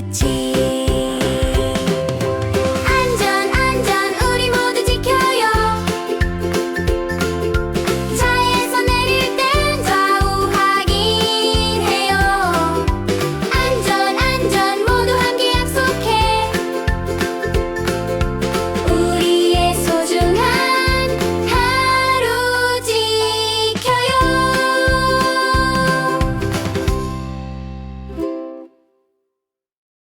그치